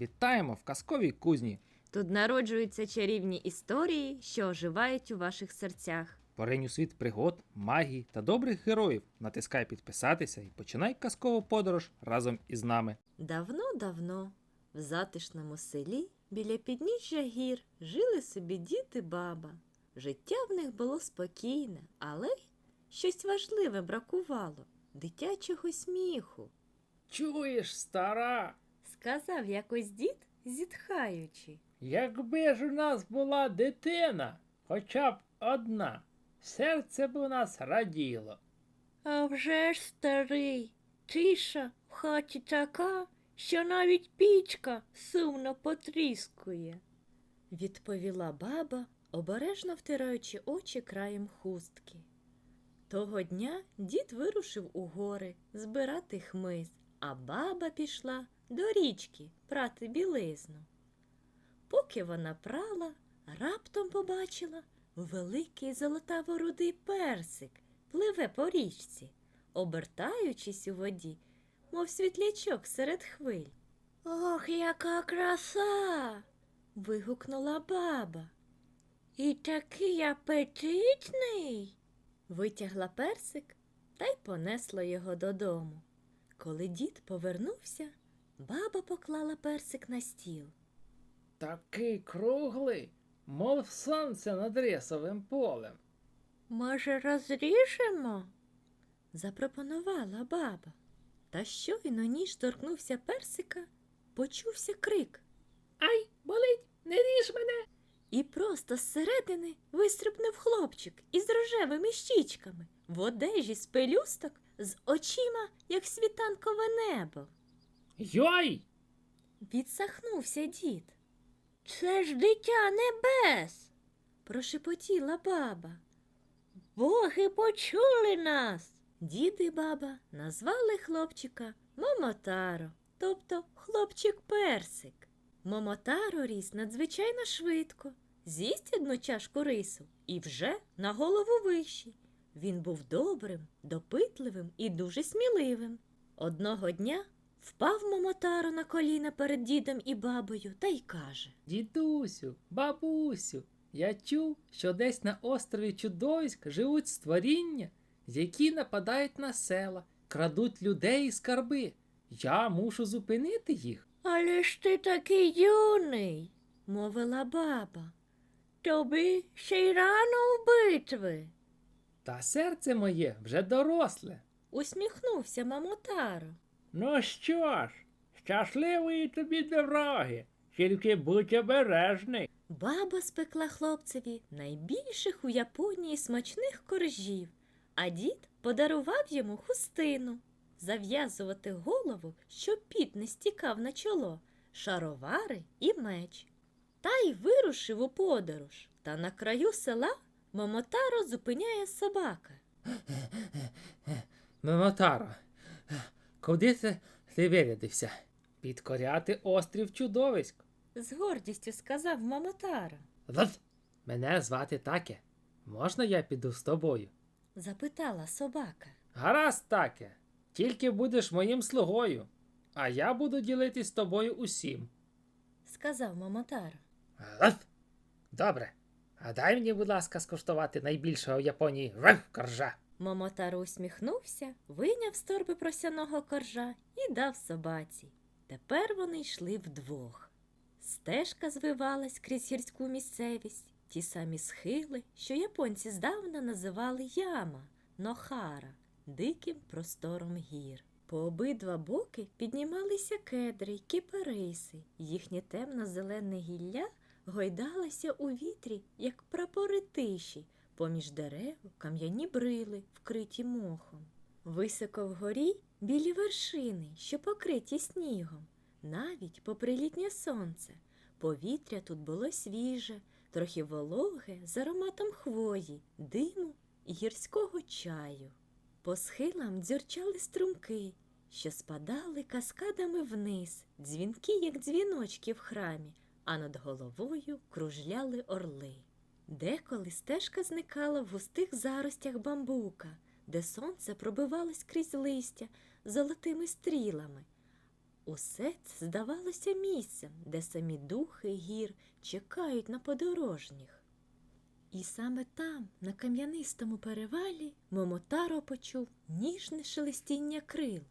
Вітаємо в казковій кузні. Тут народжуються чарівні історії, що оживають у ваших серцях. Поринь у світ пригод, магії та добрих героїв. Натискай підписатися і починай казкову подорож разом із нами. Давно-давно в затишному селі біля підніжжя гір жили собі дід і баба. Життя в них було спокійне, але щось важливе бракувало дитячого сміху, Чуєш, стара, сказав якось дід, зітхаючи. якби ж у нас була дитина, хоча б одна, серце б у нас раділо. А вже ж старий, тиша в хаті така, що навіть пічка сумно потріскує. відповіла баба, обережно втираючи очі краєм хустки. Того дня дід вирушив у гори збирати хмиз, а баба пішла до річки прати білизну. Поки вона прала, раптом побачила великий золотаво-рудий персик пливе по річці, обертаючись у воді, мов світлячок серед хвиль. Ох, яка краса! Вигукнула баба. І такий апетитний. Витягла персик та й понесла його додому. Коли дід повернувся, баба поклала персик на стіл. Такий круглий, мов сонце над рисовим полем. Може, розріжемо? Запропонувала баба. Та щойно ніж торкнувся персика, почувся крик, Ай, болить, не ріж мене. і просто зсередини вистрибнув хлопчик із рожевими щічками, в одежі з пелюсток, з очима, як світанкове небо. Йой! Відсахнувся дід. Це ж дитя небес. Прошепотіла баба. Боги почули нас. Дід і баба назвали хлопчика Момотаро, тобто хлопчик-персик. Момотаро ріс надзвичайно швидко, з'їсть одну чашку рису і вже на голову вищий. Він був добрим, допитливим і дуже сміливим. Одного дня впав Момотаро на коліна перед дідом і бабою та й каже Дідусю, бабусю, я чув, що десь на острові чудовиськ живуть створіння, які нападають на села, крадуть людей і скарби. Я мушу зупинити їх. Але ж ти такий юний. мовила баба. Тобі ще й рано в битви. Та серце моє вже доросле. Усміхнувся Момотаро. Ну що ж, щасливої тобі дороги, тільки будь обережний. Баба спекла хлопцеві найбільших у Японії смачних коржів, а дід подарував йому хустину, зав'язувати голову, щоб піт не стікав на чоло, шаровари і меч. Та й вирушив у подорож. Та на краю села Момотаро зупиняє собака. Момотаро, куди це ти вирядився? Підкоряти острів чудовиськ. З гордістю сказав Момотаро. Лад! Мене звати Таке. Можна я піду з тобою? Запитала собака. Гаразд, Таке. Тільки будеш моїм слугою, а я буду ділитись з тобою усім. Сказав Момотаро. Лад! Добре. А дай мені, будь ласка, скуштувати найбільшого в Японії коржа. Момотаро усміхнувся, вийняв з торби просяного коржа і дав собаці. Тепер вони йшли вдвох. Стежка звивалась крізь гірську місцевість, ті самі схили, що японці здавна називали яма, нохара, диким простором гір. По обидва боки піднімалися кедри й кипариси, їхнє темно-зелене гілля гойдалося у вітрі, як прапори тиші, Поміж дерев кам'яні брили, вкриті мохом. Високо вгорі білі вершини, що покриті снігом, навіть попри літнє сонце. Повітря тут було свіже, трохи вологе з ароматом хвої, диму і гірського чаю. По схилам дзюрчали струмки, що спадали каскадами вниз, дзвінки, як дзвіночки в храмі, а над головою кружляли орли. Деколи стежка зникала в густих заростях бамбука, де сонце пробивалось крізь листя золотими стрілами, Усе це здавалося місцем, де самі духи гір чекають на подорожніх. І саме там, на кам'янистому перевалі, Момотаро почув ніжне шелестіння крил.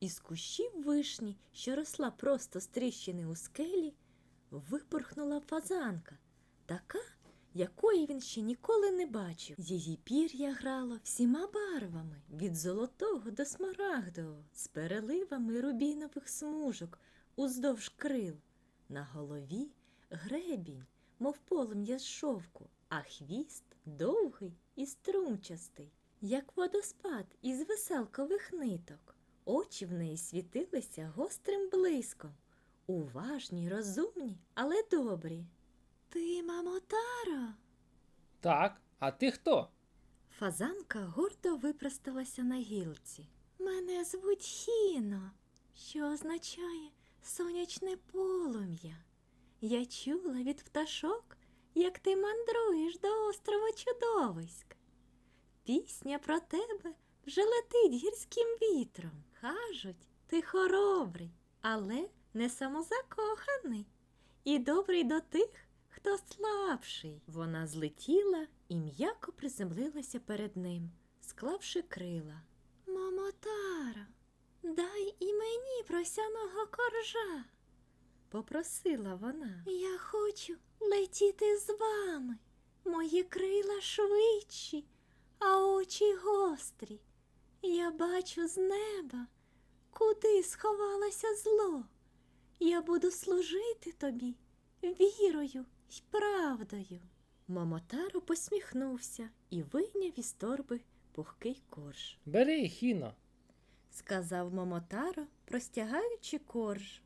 Із кущів вишні, що росла просто з тріщини у скелі, випорхнула фазанка, така, якої він ще ніколи не бачив. Її пір'я грало всіма барвами від золотого до смарагдового, з переливами рубінових смужок уздовж крил. На голові гребінь, мов полум'я з шовку, а хвіст довгий і струмчастий, як водоспад із веселкових ниток. Очі в неї світилися гострим блиском, уважні, розумні, але добрі. Ти, мамо Таро? Так, а ти хто? Фазанка гордо випросталася на гілці. Мене звуть Хіно, що означає сонячне полум'я. Я чула від пташок, як ти мандруєш до острова чудовиськ. Пісня про тебе вже летить гірським вітром. Кажуть, ти хоробрий, але не самозакоханий і добрий до тих, хто слабший. Вона злетіла і м'яко приземлилася перед ним, склавши крила. Мамотара, дай і мені просяного коржа, попросила вона. Я хочу летіти з вами. Мої крила швидші, а очі гострі. Я бачу з неба, куди сховалося зло. Я буду служити тобі вірою й правдою. Мамотаро посміхнувся і вийняв із торби пухкий корж. Бери, Хіно. Сказав Мамотаро, простягаючи корж.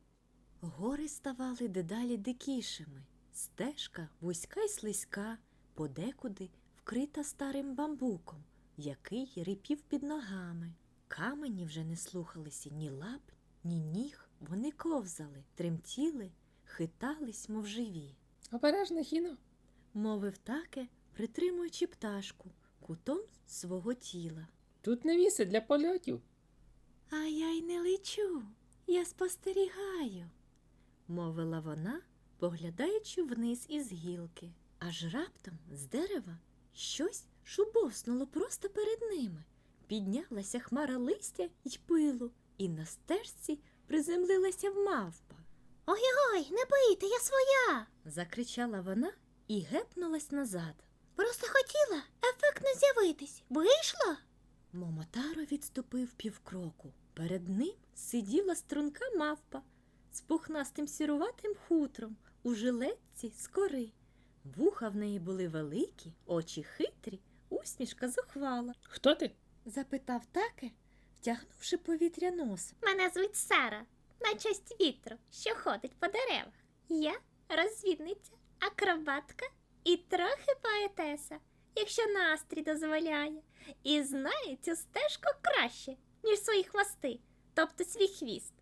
Гори ставали дедалі дикішими. Стежка вузька й слизька, подекуди вкрита старим бамбуком, який рипів під ногами. Камені вже не слухалися ні лап, ні ніг. Вони ковзали, тремтіли, хитались, мов живі. Обережно, Хіно. мовив таке, притримуючи пташку кутом свого тіла. Тут не місце для польотів. А я й не лечу, я спостерігаю, мовила вона, поглядаючи вниз із гілки. Аж раптом з дерева щось шубовснуло просто перед ними. Піднялася хмара листя й пилу, і на стежці приземлилася мавпа. Ой-ой, не бийте, я своя. Закричала вона і гепнулась назад. Просто хотіла ефектно з'явитись. Вийшло? Момотаро відступив півкроку. Перед ним сиділа струнка мавпа з пухнастим сіруватим хутром у жилетці з кори. Вуха в неї були великі, очі хитрі, усмішка зухвала. Хто ти? Запитав таке, втягнувши повітря носом. Мене звуть Сара, на честь вітру, що ходить по деревах. Я розвідниця, акробатка і трохи поетеса, якщо настрій дозволяє, і знаю цю стежку краще, ніж свої хвости, тобто свій хвіст.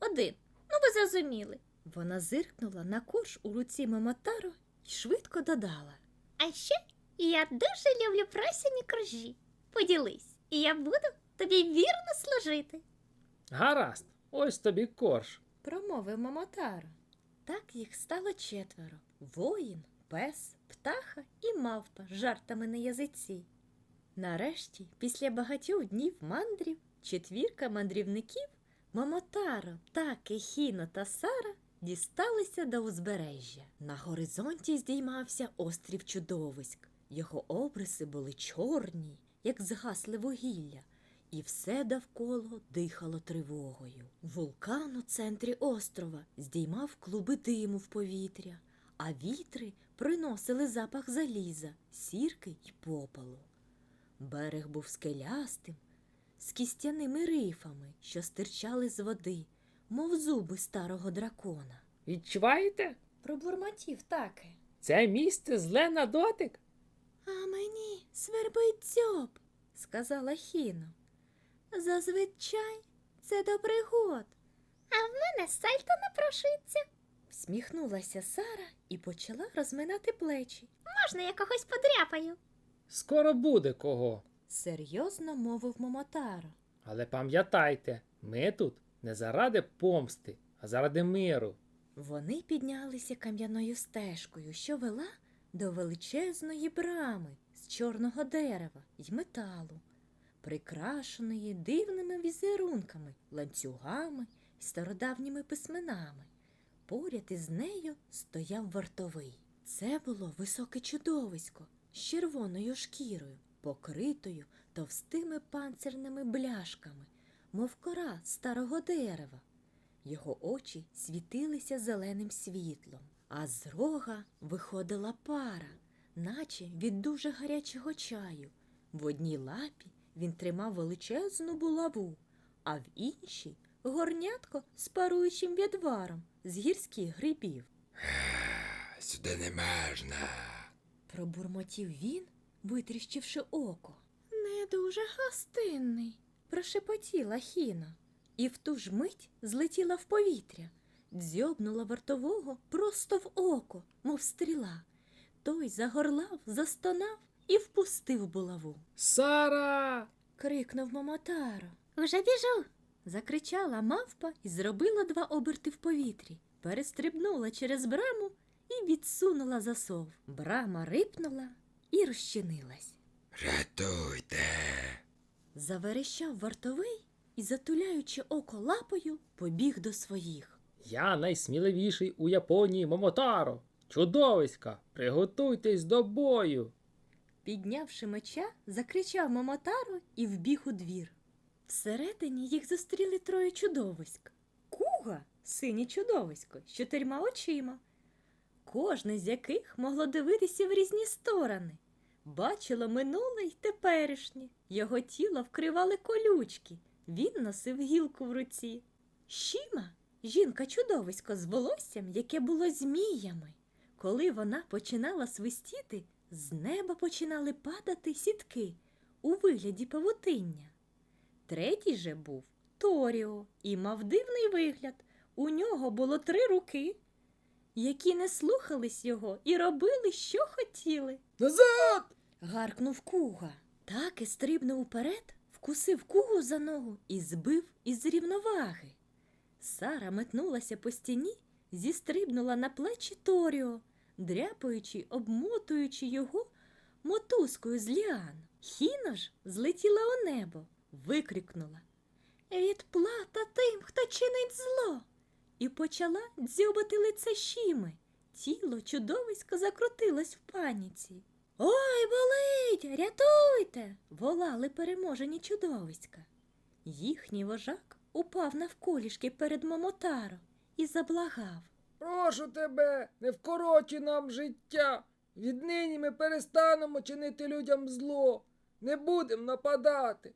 Один. Ну ви зрозуміли. Вона зиркнула на корж у руці Момотаро і швидко додала. А ще я дуже люблю просяні коржі. Поділись, і я буду тобі вірно служити. Гаразд, ось тобі корж. промовив Мамотаро. Так їх стало четверо: воїн, пес, птаха і мавпа з жартами на язиці. Нарешті, після багатьох днів мандрів, четвірка мандрівників Мамотаро, Таке, Хіно та Сара дісталися до узбережжя. На горизонті здіймався острів чудовиськ. Його обриси були чорні, як згасле вугілля, і все довкола дихало тривогою. Вулкан у центрі острова здіймав клуби диму в повітря, а вітри приносили запах заліза, сірки й попелу. Берег був скелястим, з кістяними рифами, що стирчали з води, мов зуби старого дракона. Відчуваєте? Пробурмотів таки. Це місце зле на дотик. А мені свербить дзьоб, сказала Хіно. Зазвичай це до пригод. Мене сальто напрошується. Всміхнулася Сара і почала розминати плечі. Можна я когось подряпаю? Скоро буде кого. Серйозно мовив Момотаро. Але пам'ятайте, ми тут не заради помсти а заради миру. Вони піднялися кам'яною стежкою, що вела до величезної брами з чорного дерева й металу, прикрашеної дивними візерунками, ланцюгами й стародавніми письменами. Поряд із нею стояв вартовий. Це було високе чудовисько з червоною шкірою, покритою товстими панцирними бляшками, мов кора старого дерева. Його очі світилися зеленим світлом, а з рога виходила пара, наче від дуже гарячого чаю. В одній лапі він тримав величезну булаву, а в іншій горнятко з паруючим відваром з гірських грибів. Сюди не можна. Пробурмотів він, витріщивши око. Не дуже гостинний, прошепотіла Хіна, і в ту ж мить злетіла в повітря, дзьобнула вартового просто в око, мов стріла. Той загорлав, застонав і впустив булаву. Сара! Крикнув Мамотаро. Уже біжу. Закричала мавпа і зробила два оберти в повітрі, перестрибнула через браму і відсунула засов. Брама рипнула і розчинилась. Рятуйте. Заверещав вартовий і, затуляючи око лапою, побіг до своїх. Я найсміливіший у Японії Момотаро. Чудовиська, приготуйтесь до бою. Піднявши меча, закричав Мамотаро і вбіг у двір. Всередині їх зустріли троє чудовиськ. Куга синє чудовисько з чотирма очима, кожне з яких могло дивитися в різні сторони. Бачило минуле й теперішнє. Його тіло вкривали колючки. Він носив гілку в руці. Щіма жінка чудовисько з волоссям, яке було зміями. Коли вона починала свистіти, з неба починали падати сітки у вигляді павутиння. Третій же був Торіо і мав дивний вигляд. У нього було три руки, які не слухались його і робили, що хотіли. Назад! Гаркнув куга. Так і стрибнув уперед, вкусив кугу за ногу і збив із рівноваги. Сара метнулася по стіні, зістрибнула на плечі Торіо, дряпаючи, обмотуючи його мотузкою з ліан. Хіна ж злетіла у небо, викрикнула Відплата тим, хто чинить зло. І почала дзьобати лице щіми. Тіло чудовисько закрутилось в паніці. Ой, болить, рятуйте. волали переможені чудовиська. Їхній вожак упав навколішки перед Момотаро і заблагав. Прошу тебе, не вкорочуй нам життя. Віднині ми перестанемо чинити людям зло, не будемо нападати.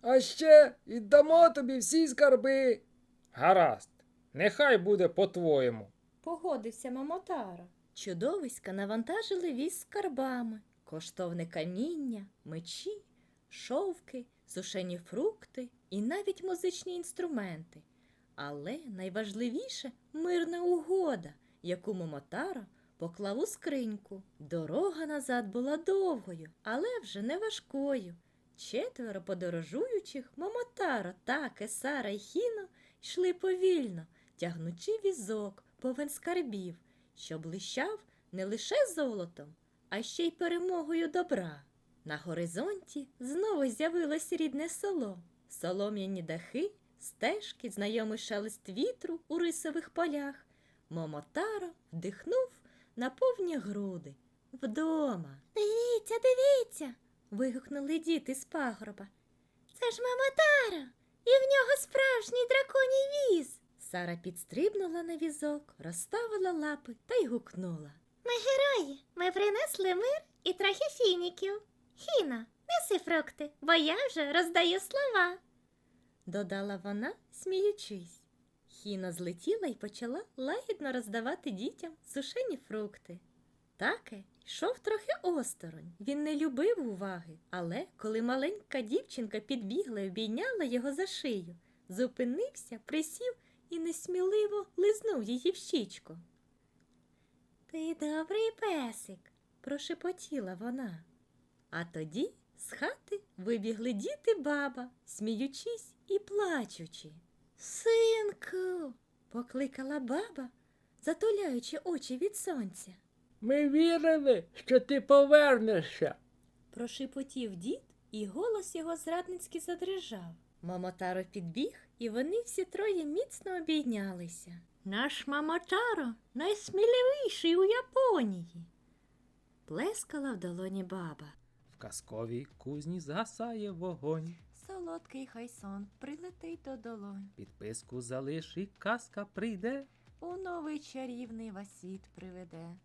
А ще віддамо тобі всі скарби. Гаразд, нехай буде по-твоєму. Погодився Мамотаро. Чудовиська навантажили віз скарбами, коштовне каміння, мечі, шовки, сушені фрукти і навіть музичні інструменти. Але найважливіше мирна угода, яку Момотаро поклав у скриньку. Дорога назад була довгою, але вже не важкою. Четверо подорожуючих Момотаро, Таке, Сара й Хіно йшли повільно, тягнучи візок повен скарбів, що блищав не лише золотом, а ще й перемогою добра. На горизонті знову з'явилось рідне село, солом'яні дахи, стежки, знайомий шелест вітру у рисових полях. Момотаро вдихнув на повні груди. Вдома. Дивіться, дивіться. вигукнули діти з пагорба. Це ж мама Тара. І в нього справжній драконій віз. Сара підстрибнула на візок, розставила лапи та й гукнула. Ми герої. Ми принесли мир і трохи фініків. Хіна, неси фрукти, бо я вже роздаю слова. Додала вона, сміючись. Хіна злетіла і почала лагідно роздавати дітям сушені фрукти. Таке йшов трохи осторонь. Він не любив уваги, але коли маленька дівчинка підбігла і обійняла його за шию, зупинився, присів і несміливо лизнув її в щічку. Ти добрий песик, прошепотіла вона. А тоді з хати вибігли діти баба, сміючись і плачучи. Синку, Покликала баба, затуляючи очі від сонця. Ми вірили, що ти повернешся. Прошепотів дід, і голос його зрадницьки задрижав. Мамотаро підбіг, і вони всі троє міцно обійнялися. Наш Мамотаро найсміливіший у Японії. Плескала в долоні баба. В казковій кузні згасає вогонь. Солодкий хай сон прилетить до долонь. Підписку залиш і казка прийде. У новий чарівний васіт приведе.